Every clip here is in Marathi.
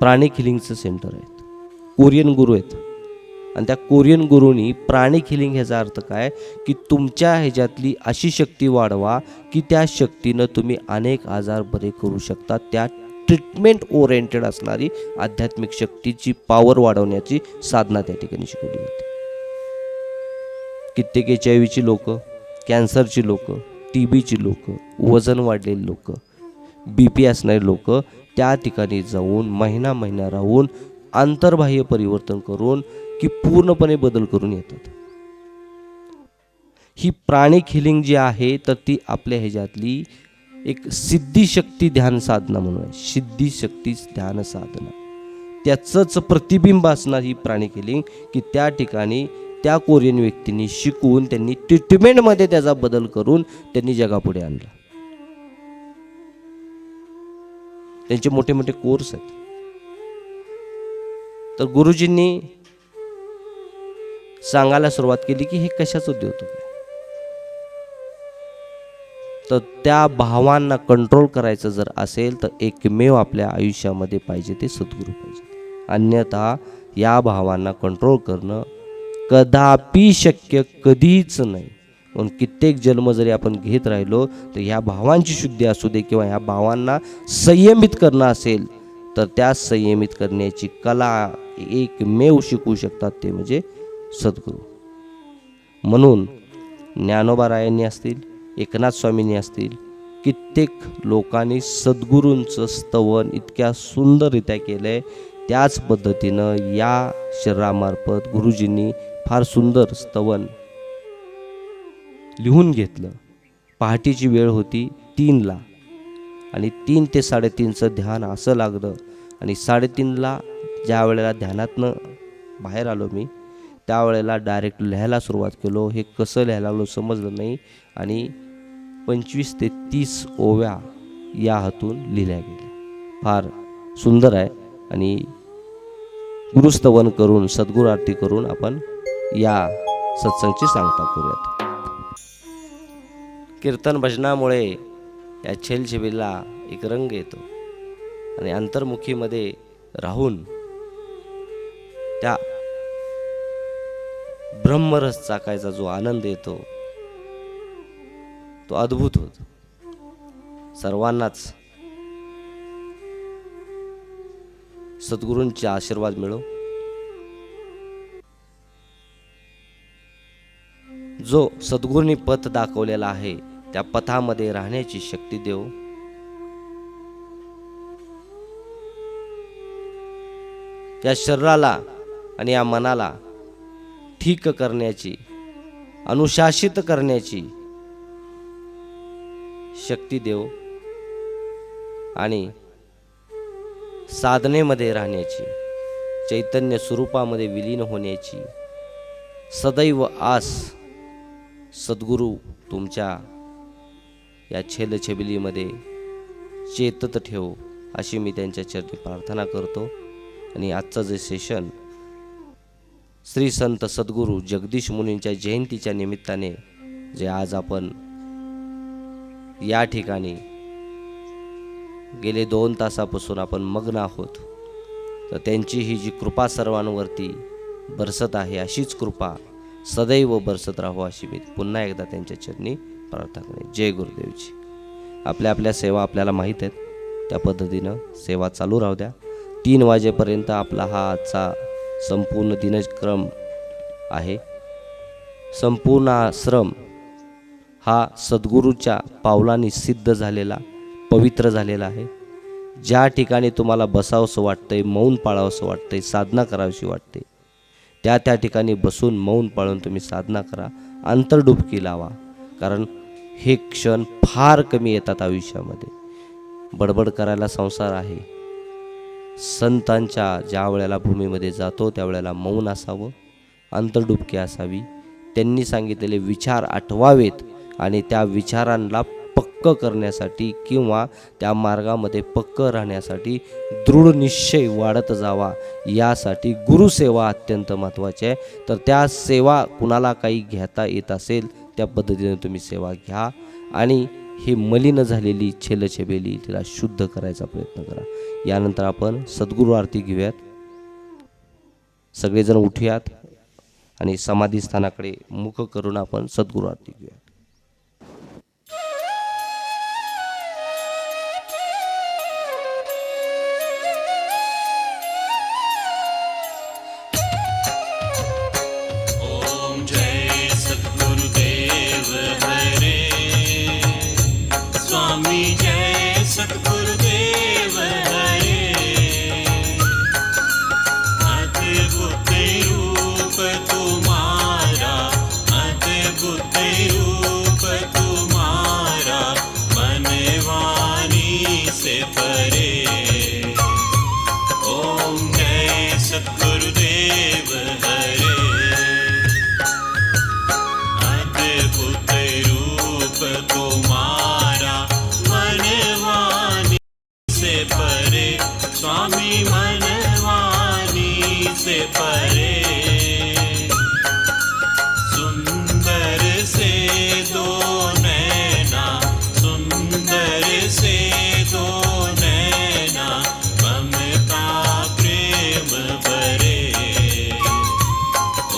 प्राणिक हिलिंगचं सेंटर आहेत. कोरियन गुरु आहेत. आणि त्या कोरियन गुरुनी प्राणिक हिलिंग ह्याचा अर्थ काय? की तुमच्या ह्याच्यातली अशी शक्ती वाढवा की त्या शक्तीनं तुम्ही अनेक आजार बरे करू शकता. त्या ट्रीटमेंट ओरिएंटेड असणारी आध्यात्मिक शक्तीची पॉवर वाढवण्याची साधना त्या ठिकाणी शिकवली जाते. कित्येक एच आय व्हीची लोक कॅन्सरची लोक टी बीची लोक वजन वाढलेली लोक बी पी असणारे लोक त्या ठिकाणी जाऊन महिना महिना राहून आंतरबाह्य परिवर्तन करून की पूर्णपणे बदल करून येतात. ही प्राणिक हिलिंग जी आहे तर ती आपल्या ह्याच्यातली एक सिद्धिशक्ती ध्यान साधना म्हणून आहे. सिद्धिशक्ती ध्यान साधना. त्याचंच प्रतिबिंब असणार ही प्राणिक हिलिंग की त्या ठिकाणी त्या कोरियन व्यक्तींनी शिकून त्यांनी ट्रीटमेंटमध्ये त्याचा बदल करून त्यांनी जगापुढे आणला. त्यांचे मोठे मोठे कोर्स आहेत. तर गुरुजींनी सांगायला सुरुवात केली की हे कशाचं उद्योग तुम्ही तर त्या भावांना कंट्रोल करायचं जर असेल तर एकमेव आपल्या आयुष्यामध्ये पाहिजे ते सद्गुरू पाहिजे. अन्यथा या भावांना कंट्रोल करणं कदापि शक्य कधीच नाही. म्हणून कित्येक जन्म जरी आपण घेत राहिलो तर ह्या भावांची शुद्धी असू दे किंवा ह्या भावांना संयमित करणं असेल तर त्या संयमित करण्याची कला एकमेव शिकवू शकतात ते म्हणजे सद्गुरू. म्हणून ज्ञानोबारायांनी असतील एकनाथ स्वामींनी असतील कित्येक लोकांनी सद्गुरूंचं स्तवन इतक्या सुंदररित्या केलं आहे त्याच पद्धतीनं या शरीरामार्फत गुरुजींनी फार सुंदर स्तवन लिहून घेतलं. पहाटेची वेळ होती तीनला. आणि तीन ते साडेतीनचं ध्यान असं लागलं. आणि साडेतीनला ज्या वेळेला ध्यानातनं बाहेर आलो मी त्यावेळेला डायरेक्ट लिहायला सुरुवात केलो. हे कसं लिहायला लागलो समजलं नाही. आणि पंचवीस ते तीस ओव्या या हातून लिहिल्या गेल्या फार सुंदर आहे. आणि गुरुस्तवन करून सद्गुर आरती करून आपण या सत्संगची सांगता करूयात. कीर्तन भजनामुळे या छेलछेबीला एक रंग येतो. आणि अंतर्मुखीमध्ये राहून त्या ब्रह्मरस चाकायचा जो आनंद येतो तो अद्भुत होतो. सर्वांनाच सद्गुरूंचे आशीर्वाद मिळो. जो सद्गुरूंनी पथ दाखवलेला आहे त्या पथामध्ये राहण्याची शक्ती देव. या शरीराला आणि या मनाला ठीक करण्याची अनुशासित करण्याची शक्ती देव आणि साधनेमध्ये राहण्याची चैतन्य स्वरूपामध्ये विलीन होण्याची सदैव आस सद्गुरू तुमच्या या छेलछबिलीमध्ये चेतत ठेव अशी मी त्यांच्या चरणी प्रार्थना करतो. आणि आजचं जे सेशन श्री संत सद्गुरू जगदीश मुनींच्या जयंतीच्या निमित्ताने जे आज आपण या ठिकाणी गेले दोन तासापासून आपण मग्न आहोत तर त्यांची ही जी कृपा सर्वांवरती बरसत आहे अशीच कृपा सदैव बरसत राहो अशी मी पुन्हा एकदा त्यांच्या चरणी प्रार्थना करेन जय गुरुदेवजी. आपल्या आपल्या सेवा आपल्याला माहीत आहेत. त्या पद्धतीनं सेवा चालू राहू द्या. तीन वाजेपर्यंत आपला हा आजचा संपूर्ण दिनक्रम आहे. संपूर्ण आश्रम हा सद्गुरूच्या पावलांनी सिद्ध झालेला पवित्र झालेला आहे. ज्या ठिकाणी तुम्हाला बसावंसं वाटतंय मौन पाळावंसं वाटतंय साधना करावीशी वाटते त्या त्या ठिकाणी बसून मौन पाळून तुम्ही साधना करा. अंतरडुबकी लावा. कारण हे क्षण फार कमी येतात आयुष्यामध्ये. बडबड करायला संसार आहे. संतांच्या ज्या वेळेला भूमीमध्ये जातो त्यावेळेला मौन असावं. अंतरडुबकी असावी. त्यांनी सांगितलेले विचार आठवावेत आणि त्या विचारांना पक्क करण्यासाठी किंवा त्या मार्गामध्ये पक्क राहण्यासाठी दृढ निश्चय वाढत जावा. यासाठी गुरुसेवा अत्यंत महत्त्वाची आहे. तर त्या सेवा कुणाला काही घेता येत असेल त्या पद्धतीने तुम्ही सेवा घ्या आणि ही मलिन झालेली छेलछेबेली तिला शुद्ध करायचा प्रयत्न करा. यानंतर आपण सद्गुरू आरती घेऊयात. सगळेजण उठूयात आणि समाधी स्थानाकडे मुख करून आपण सद्गुरू आरती घेऊयात. me.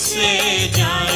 मुझसे जाए